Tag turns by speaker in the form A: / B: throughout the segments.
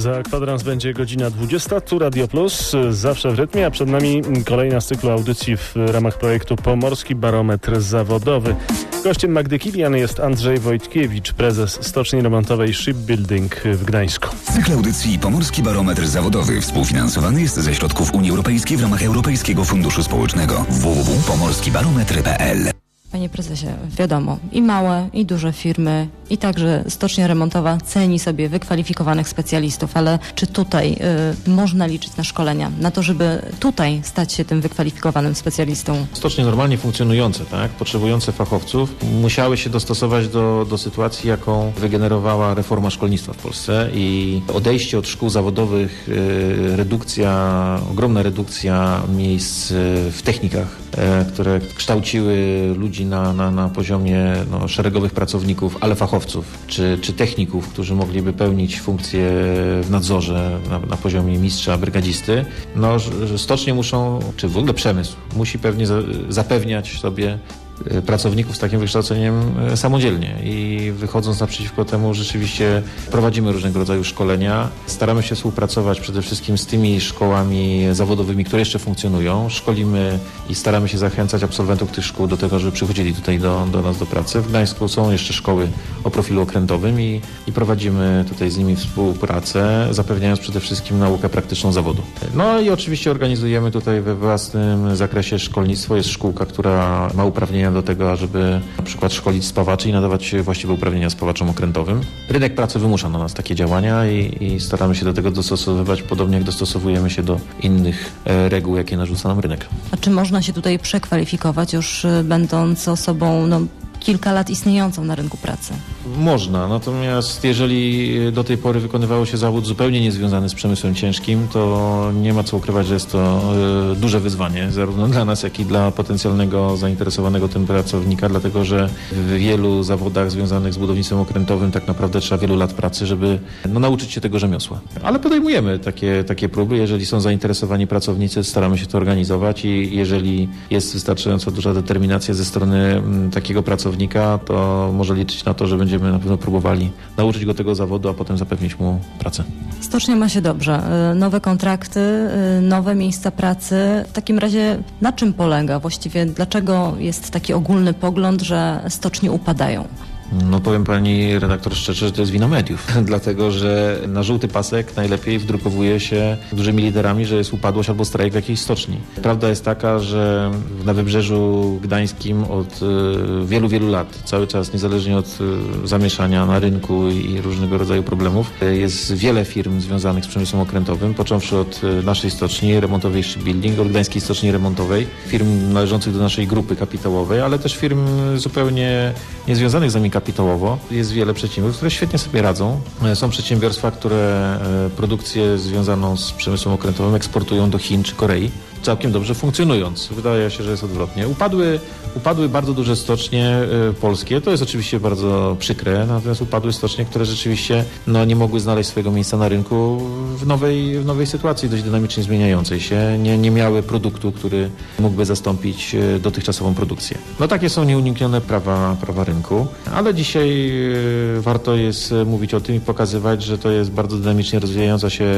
A: Za kwadrans będzie godzina 20, tu Radio Plus, zawsze w rytmie, a przed nami kolejna z cyklu audycji w ramach projektu Pomorski Barometr Zawodowy. Gościem Magdy Kilian jest Andrzej Wojtkiewicz, prezes Stoczni Remontowej Shipbuilding w Gdańsku.
B: Cykl audycji Pomorski Barometr Zawodowy współfinansowany jest ze środków Unii Europejskiej w ramach Europejskiego Funduszu Społecznego www.pomorskibarometr.pl
C: Panie prezesie, wiadomo, i małe, i duże firmy, i także stocznia remontowa ceni sobie wykwalifikowanych specjalistów, ale czy tutaj y, można liczyć na szkolenia, na to, żeby tutaj stać się tym wykwalifikowanym specjalistą?
D: Stocznie normalnie funkcjonujące, tak, potrzebujące fachowców, musiały się dostosować do, do sytuacji, jaką wygenerowała reforma szkolnictwa w Polsce i odejście od szkół zawodowych, y, redukcja, ogromna redukcja miejsc y, w technikach, y, które kształciły ludzi na, na, na poziomie no, szeregowych pracowników, ale fachowców, czy, czy techników, którzy mogliby pełnić funkcję w nadzorze na, na poziomie mistrza, brygadzisty, no, stocznie muszą, czy w ogóle przemysł, musi pewnie za, zapewniać sobie pracowników z takim wykształceniem e, samodzielnie i wychodząc naprzeciwko temu rzeczywiście prowadzimy różnego rodzaju szkolenia. Staramy się współpracować przede wszystkim z tymi szkołami zawodowymi, które jeszcze funkcjonują. Szkolimy i staramy się zachęcać absolwentów tych szkół do tego, żeby przychodzili tutaj do, do nas do pracy. W Gdańsku są jeszcze szkoły o profilu okrętowym i, i prowadzimy tutaj z nimi współpracę, zapewniając przede wszystkim naukę praktyczną zawodu. No i oczywiście organizujemy tutaj we własnym zakresie szkolnictwo. Jest szkółka, która ma uprawnienia do tego, żeby na przykład szkolić spawaczy i nadawać właściwe uprawnienia spawaczom okrętowym. Rynek pracy wymusza na nas takie działania i, i staramy się do tego dostosowywać, podobnie jak dostosowujemy się do innych e, reguł, jakie narzuca nam rynek.
C: A czy można się tutaj przekwalifikować już y, będąc osobą no, kilka lat istniejącą na rynku pracy?
D: Można, natomiast jeżeli do tej pory wykonywało się zawód zupełnie niezwiązany z przemysłem ciężkim, to nie ma co ukrywać, że jest to e, duże wyzwanie, zarówno dla nas, jak i dla potencjalnego zainteresowanego tym pracownika, dlatego że w wielu zawodach związanych z budownictwem okrętowym tak naprawdę trzeba wielu lat pracy, żeby no, nauczyć się tego rzemiosła. Ale podejmujemy takie, takie próby, jeżeli są zainteresowani pracownicy, staramy się to organizować i jeżeli jest wystarczająco duża determinacja ze strony mm, takiego pracownika, to może liczyć na to, że będziemy na pewno próbowali nauczyć go tego zawodu, a potem zapewnić mu pracę.
C: Stocznia ma się dobrze. Y, Nowe kontrakty, y, nowe miejsca pracy. W takim razie na czym polega? Właściwie dlaczego jest taki ogólny pogląd, że stocznie upadają?
D: No powiem pani redaktor szczerze, że to jest wina mediów, dlatego że na żółty pasek najlepiej wdrukowuje się dużymi literami, że jest upadłość albo strajk w jakiejś stoczni. Prawda jest taka, że na wybrzeżu gdańskim od y, wielu, wielu lat, cały czas niezależnie od y, zamieszania na rynku i różnego rodzaju problemów, y, jest wiele firm związanych z przemysłem okrętowym, począwszy od naszej stoczni remontowej Shipbuilding, od Gdańskiej Stoczni Remontowej, firm należących do naszej grupy kapitałowej, ale też firm zupełnie niezwiązanych z nami kapitałowo. Jest wiele przedsiębiorstw, które świetnie sobie radzą. E, Są przedsiębiorstwa, które e, produkcję związaną z przemysłem okrętowym eksportują do Chin czy Korei, całkiem dobrze funkcjonując. Wydaje się, że jest odwrotnie. Upadły, upadły bardzo duże stocznie e, polskie, to jest oczywiście bardzo przykre, natomiast upadły stocznie, które rzeczywiście no, nie mogły znaleźć swojego miejsca na rynku w nowej, w nowej sytuacji, dość dynamicznie zmieniającej się. Nie, nie miały produktu, który mógłby zastąpić e, dotychczasową produkcję. No takie są nieuniknione prawa, prawa rynku, ale dzisiaj e, warto jest mówić o tym i pokazywać, że to jest bardzo dynamicznie rozwijająca się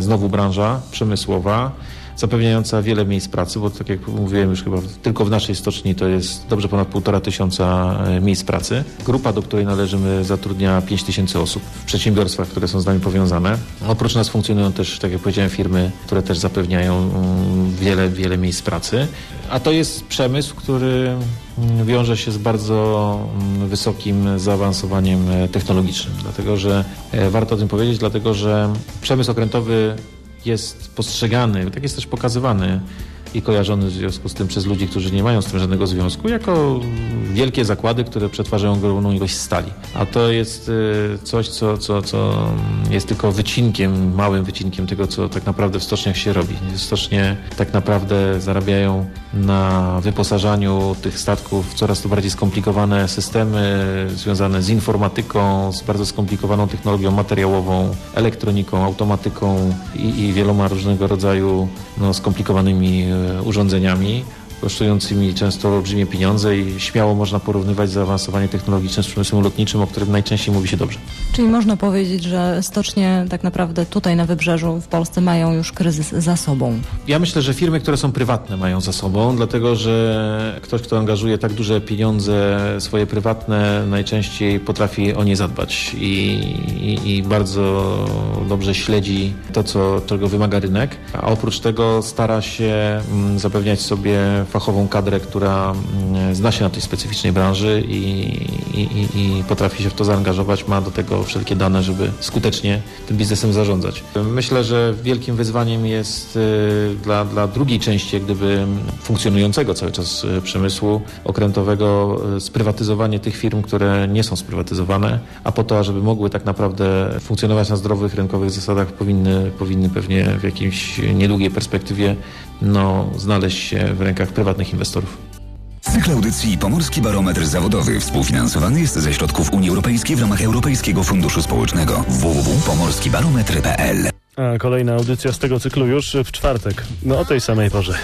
D: znowu branża przemysłowa, zapewniająca wiele miejsc pracy, bo tak jak mówiłem już chyba tylko w naszej stoczni to jest dobrze ponad półtora tysiąca e, miejsc pracy. Grupa, do której należymy zatrudnia 5 tysięcy osób w przedsiębiorstwach, które są z nami powiązane. Oprócz nas funkcjonują też, tak jak powiedziałem, firmy, które też zapewniają mm, wiele, wiele miejsc pracy. A to jest przemysł, który mm, wiąże się z bardzo mm, wysokim zaawansowaniem e, technologicznym, dlatego że e, warto o tym powiedzieć, dlatego że przemysł okrętowy jest postrzegany, tak jest też pokazywany i kojarzony w związku z tym przez ludzi, którzy nie mają z tym żadnego związku, jako wielkie zakłady, które przetwarzają ogromną ilość stali. A to jest y, coś, co, co, co jest tylko wycinkiem, małym wycinkiem tego, co tak naprawdę w stoczniach się robi. Stocznie tak naprawdę zarabiają na wyposażaniu tych statków w coraz to bardziej skomplikowane systemy związane z informatyką, z bardzo skomplikowaną technologią materiałową, elektroniką, automatyką i, i wieloma różnego rodzaju no, skomplikowanymi e, urządzeniami. Kosztującymi często olbrzymie pieniądze i śmiało można porównywać zaawansowanie technologiczne z przemysłem lotniczym, o którym najczęściej mówi się dobrze.
C: Czyli można powiedzieć, że stocznie tak naprawdę tutaj na wybrzeżu w Polsce mają już kryzys za sobą.
D: Ja myślę, że firmy, które są prywatne mają za sobą, dlatego że ktoś, kto angażuje tak duże pieniądze swoje prywatne, najczęściej potrafi o nie zadbać i, i, i bardzo dobrze śledzi to, co, czego wymaga rynek, a oprócz tego stara się mm, zapewniać sobie fachową kadrę, która mm, zna się na tej specyficznej branży i, i, i, potrafi się w to zaangażować, ma do tego wszelkie dane, żeby skutecznie tym biznesem zarządzać. Myślę, że wielkim wyzwaniem jest y, dla, dla drugiej części jak gdyby funkcjonującego cały czas y, przemysłu okrętowego y, sprywatyzowanie tych firm, które nie są sprywatyzowane, a po to, żeby mogły tak naprawdę funkcjonować na zdrowych rynkowych zasadach, powinny, powinny pewnie w jakiejś niedługiej perspektywie no, znaleźć się w rękach prywatnych inwestorów.
B: Cykl audycji Pomorski Barometr Zawodowy współfinansowany jest ze środków Unii Europejskiej w ramach Europejskiego Funduszu Społecznego www.pomorskibarometr.pl
A: A kolejna audycja z tego cyklu już w czwartek, no o tej samej porze.